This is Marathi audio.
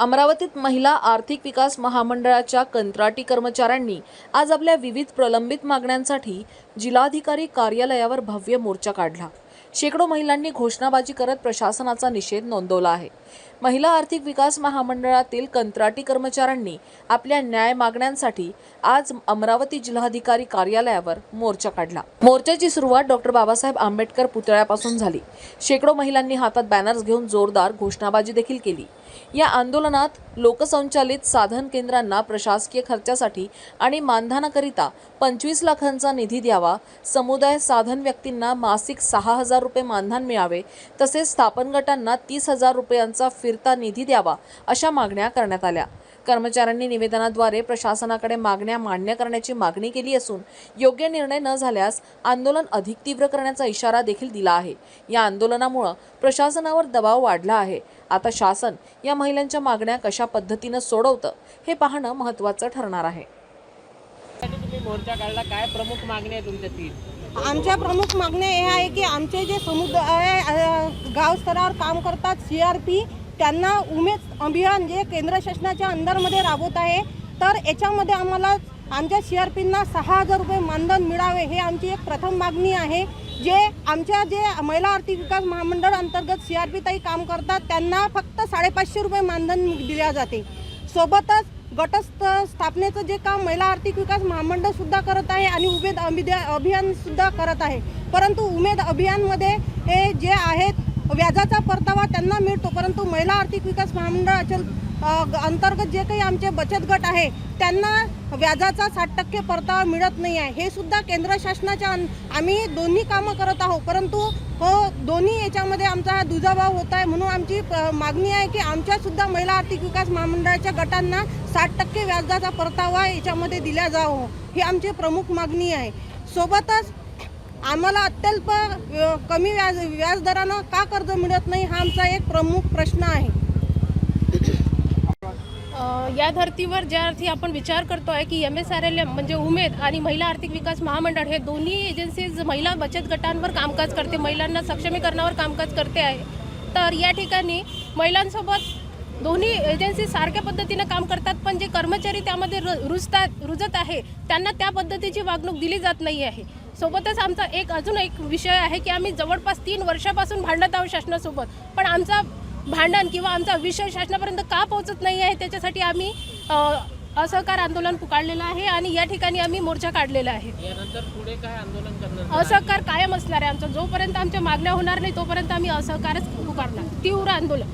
अमरावतीत महिला आर्थिक विकास महामंडळाच्या कंत्राटी कर्मचाऱ्यांनी आज आपल्या विविध प्रलंबित मागण्यांसाठी जिल्हाधिकारी कार्यालयावर भव्य मोर्चा काढला. शेकडो महिलांनी घोषणाबाजी करत प्रशासनाचा निषेध नोंदवला आहे. महिला आर्थिक विकास महामंडळातील कंत्राटी कर्मचाऱ्यांनी आपल्या न्याय मागण्यांसाठी आज अमरावती जिल्हाधिकारी कार्यालयावर मोर्चा काढला. मोर्चाची सुरुवात डॉक्टर बाबासाहेब आंबेडकर पुतळ्यापासून झाली. शेकडो महिलांनी हातात बॅनर्स घेऊन जोरदार घोषणाबाजी देखील केली. या आंदोलनात लोकसंचालित साधन केंद्रांना प्रशासकीय खर्चासाठी आणि मानधनाकरिता पंचवीस लाखांचा निधी द्यावा. समुदाय साधन व्यक्तींना मासिक सहा हजार रुपये मानधन मिळावे. तसेच स्थापन गटांना तीस हजार रुपयांचा फिरता निधी द्यावा अशा मागण्या करण्यात आल्या. कर्मचाऱ्यांनी निवेदनाद्वारे प्रशासनाकडे मागण्या मान्य करण्याची मागणी केली असून योग्य निर्णय न झाल्यास आंदोलन अधिक तीव्र करण्याचा इशारा देखील दिला आहे. या आंदोलनामुळे प्रशासनावर दबाव वाढला आहे. आता शासन या महिलांच्या मागण्या कशा पद्धतीनं सोडवतं हे पाहणं महत्त्वाचं ठरणार आहे. साठी तुम्ही मोर्चा काढला. काय प्रमुख मागणी आहे तुमच्या तीन? आमच्या प्रमुख मागण्या हे आहे की आमचे जे समुदाय अ, गाव स्तरावर काम करतात सी आर पी त्यांना उमेद अभियान जे केंद्र शासनाच्या अंडरमध्ये राबवत आहे तर याच्यामध्ये आम्हाला आमच्या सी आर पींना सहा हजार रुपये मानधन मिळावे हे आमची एक प्रथम मागणी आहे. जे आमच्या जे महिला आर्थिक विकास महामंडळ अंतर्गत सी आर पी ताई काम करतात त्यांना फक्त साडेपाचशे रुपये मानधन दिल्या जाते. सोबतच गटस्थ स्थापनेचं जे काम महिला आर्थिक विकास महामंडळसुद्धा करत आहे आणि उमेद अभिद्या- अभियानसुद्धा करत आहे. परंतु उमेद अभियानमध्ये हे जे आहेत व्याजाचा परतावा त्यांना मिळतो परंतु महिला आर्थिक विकास महामंडळाच्या अंतर्गत जे काही आमचे बचत गट आहे त्यांना व्याजाचा साठ टक्के परतावा मिळत नाही आहे. हे सुद्धा केंद्र शासनाच्या आम्ही दोन्ही कामं करत आहोत परंतु हो दोन्ही याच्यामध्ये आमचा हा दुजाभाव होत आहे. म्हणून आमची मागणी आहे की आमच्यासुद्धा महिला आर्थिक विकास महामंडळाच्या गटांना साठ टक्के व्याजाचा परतावा याच्यामध्ये दिला जावं. ही आमची प्रमुख मागणी आहे. सोबतच आम्हाला अत्यल्प कमी व्याज व्याजदरानं का कर्ज मिळत नाही हा आमचा एक प्रमुख प्रश्न आहे. या धर्तीवर ज्या अर्थी आपण विचार करतो आहे की M S R L M म्हणजे उमेद आणि महिला आर्थिक विकास महामंडळ हे दोन्ही एजन्सीज महिला बचत गटांवर कामकाज करते महिलांना सक्षमीकरणावर कामकाज करते आहे. तर या ठिकाणी महिलांसोबत दोन्ही एजन्सी सारख्या पद्धतीनं काम करतात पण जे कर्मचारी त्यामध्ये रु रुजतात रुजत आहे त्यांना त्या पद्धतीची वागणूक दिली जात नाही आहे. सोबतच आमचा एक अजून एक विषय आहे की आम्ही जवळपास तीन वर्षापासून भांडत आहोत शासनासोबत. पण आमचा भांडण किंवा आमचा विषय शासनापर्यंत का पोहोचत नाही आहे त्याच्यासाठी आम्ही असहकार आंदोलन पुकारलेलं आहे आणि या ठिकाणी आम्ही मोर्चा काढलेला आहे. यानंतर पुढे काय आंदोलन करणार? असहकार कायम असणार आहे आमचा. जोपर्यंत आमच्या मागण्या होणार नाही तोपर्यंत आम्ही असहकारच पुकारणार. तीव्र आंदोलन.